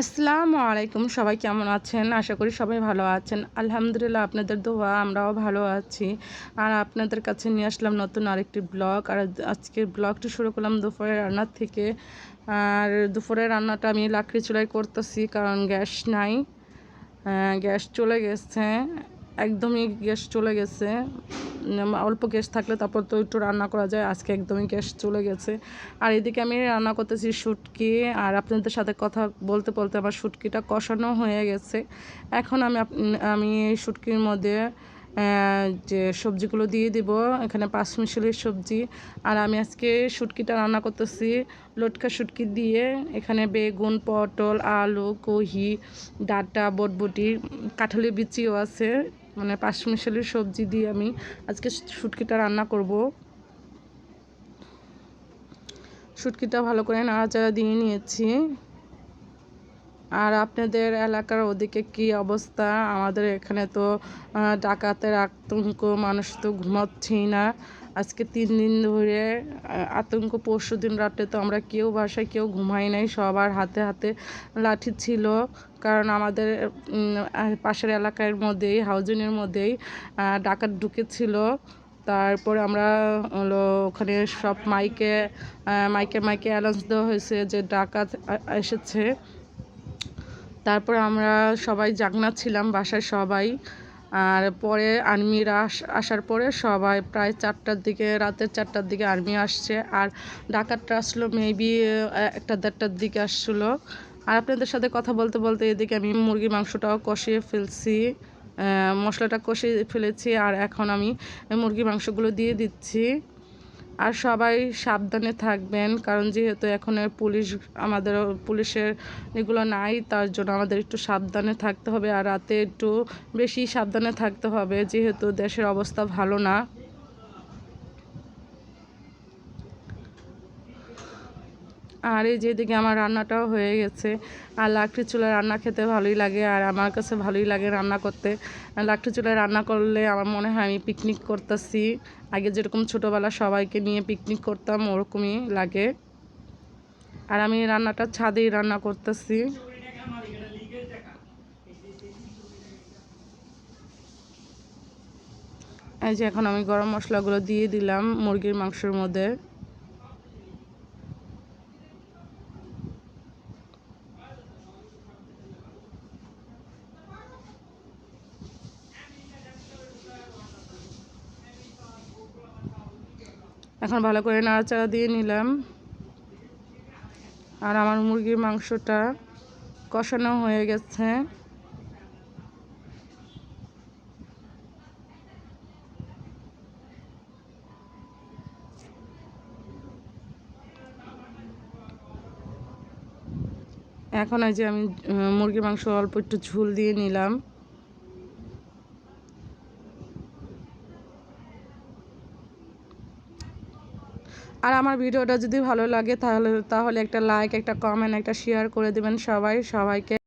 আসসালামু আলাইকুম, সবাই কেমন আছেন? আশা করি সবাই ভালো আছেন। আলহামদুলিল্লাহ আপনাদের দোয়া, আমরাও ভালো আছি। আর আপনাদের কাছে নিয়ে আসলাম নতুন আরেকটি ব্লগ। আর আজকের ব্লগটি শুরু করলাম দুপুরের রান্নার থেকে। আর দুপুরের রান্নাটা আমি লাকড়ি চুলাই করতেছি, কারণ গ্যাস নাই। গ্যাস চলে গেছে। একদমই গ্যাস চলে গেছে। অল্প গ্যাস থাকলে তারপর তো একটু রান্না করা যায়, আজকে একদমই গ্যাস চলে গেছে। আর এদিকে আমি রান্না করতেছি শুটকি, আর আপনাদের সাথে কথা বলতে বলতে আমার শুটকিটা কষানো হয়ে গেছে। এখন আমি আমি এই শুটকির মধ্যে যে সবজিগুলো দিয়ে দিব, এখানে পাঁচ মিশালির সবজি। আর আমি আজকে শুটকিটা রান্না করতেছি, লটকা শুটকি দিয়ে। এখানে বেগুন, পটল, আলু, কহি, ডাটা, বটবটি কাঁঠালি বিচিও আছে। মানে পাঁচ মিশালির সবজি দিয়ে আমি আজকে শুটকিটা রান্না করব। শুটকিটা ভালো করে নাড়াচাড়া দিয়ে নিয়েছি। আর আপনাদের এলাকার ওদিকে কি অবস্থা? আমাদের এখানে তো ডাকাতের আতঙ্ক, মানুষ তো ঘুমাচ্ছেই না। আজকে তিন দিন ধরে আতঙ্ক। পরশু দিন রাতে তো আমরা কেউ বাসায় কেউ ঘুমাই নাই। সবার হাতে হাতে লাঠি ছিল। কারণ আমাদের পাশের এলাকার মধ্যেই হাউজিংয়ের মধ্যেই ডাকাত ঢুকেছিল। তারপরে আমরা হলো ওখানে সব মাইকে মাইকে মাইকে অ্যালাউন্স দেওয়া হয়েছে যে ডাকাত এসেছে। তারপর আমরা সবাই জাগনা ছিলাম বাসায় সবাই। আর পরে আর্মিরা আসার পরে সবাই প্রায় চারটার দিকে, রাতের চারটার দিকে আর্মি আসছে। আর ডাকাতটা আসলো মেবি একটা দেড়টার দিকে আসছিল। আর আপনাদের সাথে কথা বলতে বলতে এদিকে আমি মুরগি মাংসটাও কষিয়ে ফেলছি মশলাটা কষিয়ে ফেলেছি। আর এখন আমি মুরগি মাংসগুলো দিয়ে দিচ্ছি। আর সবাই সাবধানে থাকবেন, কারণ যেহেতু এখন পুলিশ আমাদের, পুলিশের এগুলো নাই, তার জন্য আমাদের একটু সাবধানে থাকতে হবে। আর রাতে একটু বেশি সাবধানে থাকতে হবে, যেহেতু দেশের অবস্থা ভালো না। আর এই যেদিকে আমার রান্নাটাও হয়ে গেছে। আর লাকড়ি চুলায় রান্না খেতে ভালোই লাগে, আর আমার কাছে ভালোই লাগে রান্না করতে। লাকড়ি চুলায় রান্না করলে আমার মনে হয় আমি পিকনিক করতেছি। আগে যেরকম ছোটোবেলা সবাইকে নিয়ে পিকনিক করতাম, ওরকমই লাগে। আর আমি রান্নাটা ছাদেই রান্না করতেছি। এই যে এখন আমি গরম মশলাগুলো দিয়ে দিলাম মুরগির মাংসের মধ্যে। এখন ভালো করে নাড়াচাড়া দিয়ে নিলাম। আর আমার মুরগির মাংসটা কষানো হয়ে গেছে। এখন এই যে আমি মুরগির মাংস অল্প একটু ঝুল দিয়ে নিলাম। আর আমার ভিডিওটা যদি ভালো লাগে তাহলে তাহলে একটা লাইক একটা কমেন্ট একটা শেয়ার করে দেবেন সবাই, সবাইকে।